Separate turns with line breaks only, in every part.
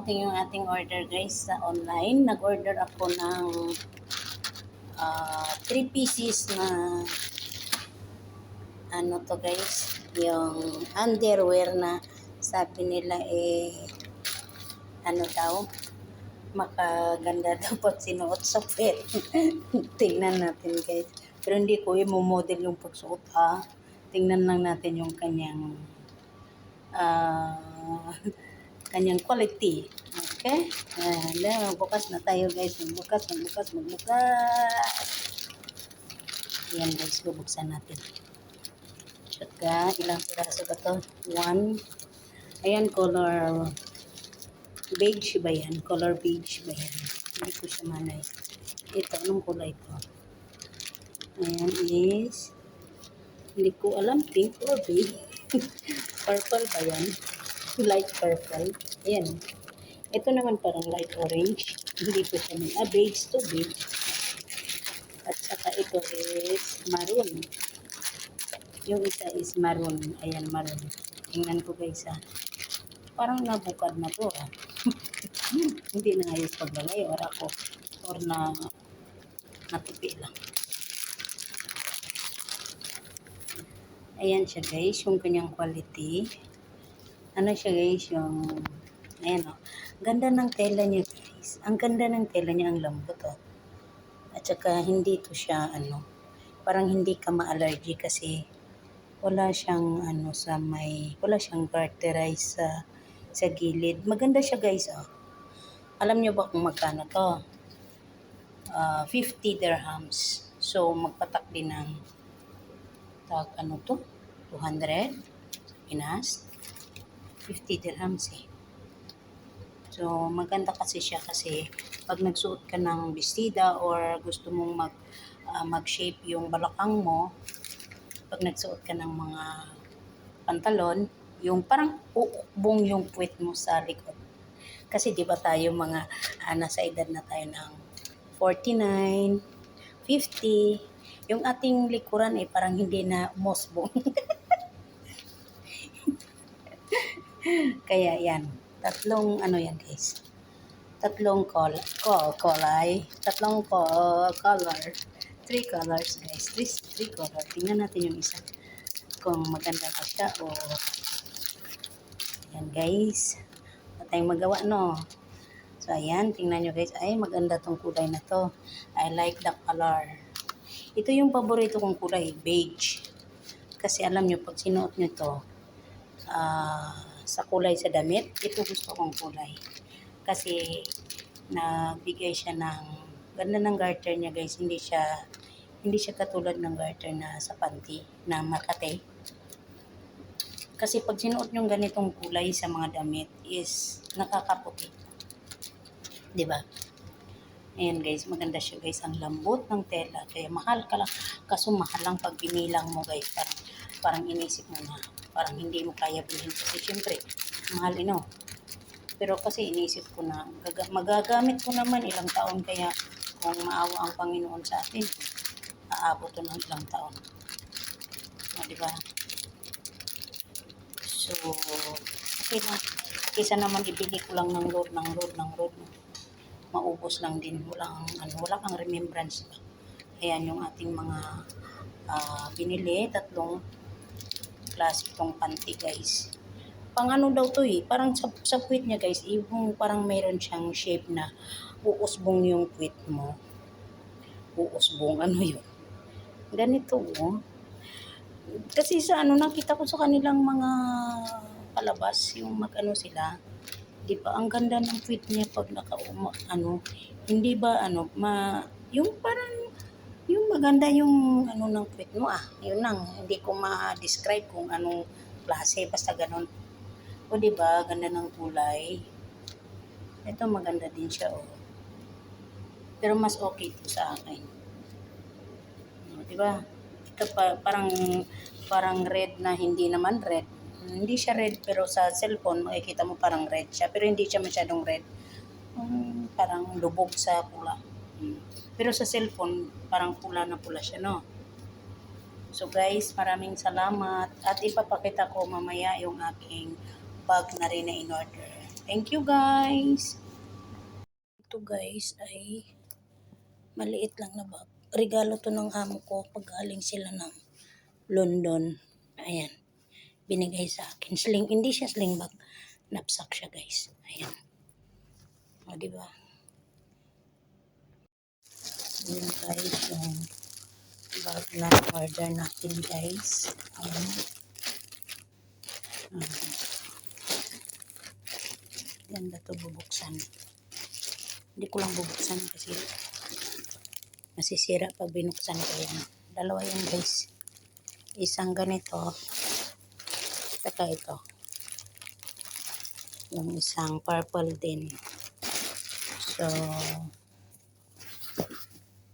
dumating yung ating order guys sa online. Nag-order ako ng 3 pieces na ano to guys, yung underwear na sabi nila eh ano daw, makaganda daw pag sinuot sa pet. Tingnan natin guys. Pero hindi ko i-model yung pagsuot ha. Tingnan lang natin yung kanyang ah kanyang quality. Okay? Uh, bukas na tayo guys. Magbukas, magbukas, magbukas. Yan guys, bubuksan natin. Tsaka, ilang piraso ba to? One. Ayan, color beige ba yan? Color beige ba yan? Hindi ko siya manay. Ito, anong kulay ito? Ayan is, hindi ko alam, pink or beige. purple ba yan? Light purple. Ayan. Ito naman parang light orange. Hindi ko siya. Ah, beige to beige. At saka ito is maroon. Yung isa is maroon. Ayan, maroon. Tingnan ko guys ah. Parang nabukad na to ah. Hindi na ayos paglagay or ako or na natupi lang. Ayan siya guys, yung kanyang quality. Ano siya guys, yung ayan o. Ganda ng tela niya guys. Ang ganda ng tela niya, ang lambot o. At saka hindi to siya ano, parang hindi ka ma-allergy kasi wala siyang ano sa may, wala siyang garterize sa sa gilid. Maganda siya guys oh. Alam niyo ba kung magkano to? Ah, 50 dirhams. So magpatak din ng tag ano to? 200 sa Pinas. 50 dirhams eh. So maganda kasi siya kasi pag nagsuot ka ng bestida or gusto mong mag ah, mag-shape yung balakang mo, pag nagsuot ka ng mga pantalon, yung parang uukbong yung puwet mo sa likod. Kasi di ba tayo mga ah, nasa edad na tayo ng 49, 50, yung ating likuran ay parang hindi na mosbong. Kaya yan, tatlong ano yan guys. Tatlong col col colay, tatlong co color, three colors guys, three, three color. Tingnan natin yung isa kung maganda pa siya o yan guys. Wala tayong magawa no. So ayan, tingnan nyo guys. Ay maganda tong kulay na to. I like the color. Ito yung paborito kong kulay, beige. Kasi alam nyo, pag sinuot nyo to, ah, sa kulay sa damit, ito gusto kong kulay. Kasi nagbigay siya ng ganda ng garter niya guys. Hindi siya hindi siya katulad ng garter na sa panty na makate. Kasi pag sinuot yung ganitong kulay sa mga damit is nakakaputi. 'Di ba? Ayan guys, maganda siya guys. Ang lambot ng tela. Kaya mahal ka lang. Kaso mahal lang pag binilang mo guys. Parang, parang inisip mo na. Parang hindi mo kaya bilhin. Kasi syempre, mahal ino. Pero kasi inisip ko na gaga- magagamit ko naman ilang taon. Kaya kung maawa ang Panginoon sa atin, aabot to ng ilang taon. O, di ba? So, okay lang. Kisa naman ibili ko lang ng load, ng load, ng load. Maubos lang din. Walang, ano, wala kang remembrance? Ayan yung ating mga ah, binili. Tatlong klase itong panty guys. Pang ano daw to eh. Parang sa, sa puwit niya guys. Yung parang mayroon siyang shape na uusbong yung puwit mo. Uusbong. Ano yun? Ganito oh. Kasi sa ano nakita ko sa kanilang mga palabas yung mag-ano sila. 'Di ba? Ang ganda ng fit niya pag nakauma ano, hindi ba ano ma yung parang maganda yung ano ng fit mo ah. Yun lang, hindi ko ma-describe kung anong klase basta ganun. O 'di ba? Ganda ng kulay. Ito maganda din siya oh. Pero mas okay ito sa akin. 'Di ba? Ito pa, parang parang red na hindi naman red. Hindi siya red pero sa cellphone makikita mo parang red siya pero hindi siya masyadong red. Um, parang lubog sa pula. Mm. Pero sa cellphone parang pula na pula siya no. So guys, maraming salamat at ipapakita ko mamaya yung aking bag na rin na in order. Thank you guys. Ito guys ay maliit lang na bag. Regalo to ng amo ko pag galing sila ng London. Ayan. Binigay sa akin. Sling, hindi siya sling bag. Knapsack siya guys. Ayan. O, diba? Ayan guys yung bag na order natin guys. Ayan. Ganda to bubuksan. Hindi ko lang bubuksan kasi masisira pag binuksan ko yan. Dalawa yan guys. Isang ganito. Saka ito. Yung isang purple din. So,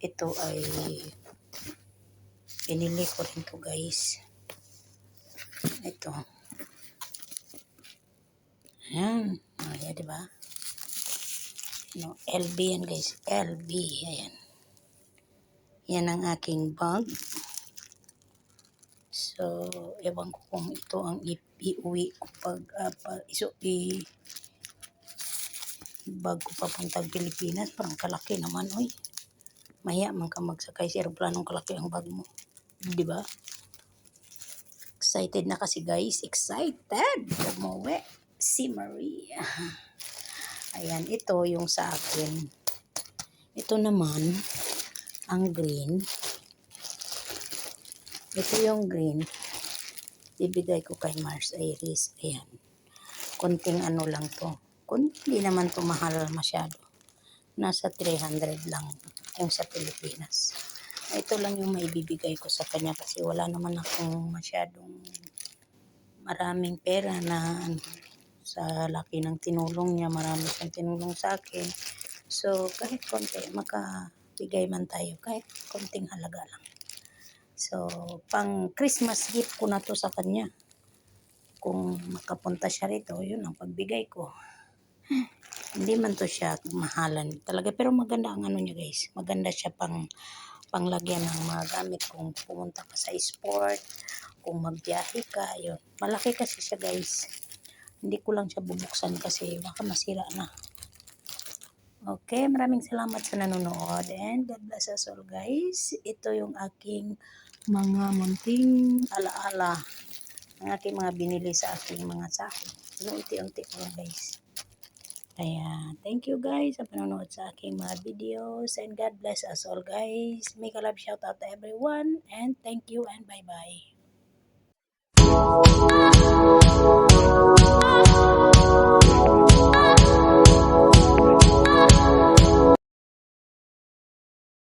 ito ay pinili ko rin to guys. Ito. Ayan. Ayan, di ba? No, LB yan guys. LB. Ayan. Yan ang aking bag. So, ewan ko kung ito ang iuwi ko pag, uh, pag iso, i, bag ko papuntang Pilipinas. Parang kalaki naman, oy. Maya man ka magsakay sa aeroplanong kalaki ang bag mo. Di ba? Excited na kasi guys. Excited! Umuwi. Si Maria. Ayan, ito yung sa akin. Ito naman, ang green. Ito yung green. Ibigay ko kay Mars Iris. Ayan. Konting ano lang to. Kunti hindi naman to mahal masyado. Nasa 300 lang yung sa Pilipinas. Ito lang yung maibibigay ko sa kanya kasi wala naman akong masyadong maraming pera na ano, sa laki ng tinulong niya. Marami siyang tinulong sa akin. So, kahit konti, makabigay man tayo. Kahit konting halaga lang. So, pang Christmas gift ko na to sa kanya. Kung makapunta siya rito, yun ang pagbigay ko. Hindi man to siya mahalan talaga. Pero maganda ang ano niya guys. Maganda siya pang panglagyan ng mga gamit kung pumunta ka sa sport, kung magbiyahe ka, yun. Malaki kasi siya guys. Hindi ko lang siya bubuksan kasi baka masira na. Okay, maraming salamat sa nanonood and God bless us all guys. Ito yung aking mga munting alaala ang aking mga binili sa aking mga sahod. Unti-unti ko guys. Kaya, thank you guys sa panonood sa aking mga videos and God bless us all guys. Make a love shout out to everyone and thank you and bye-bye.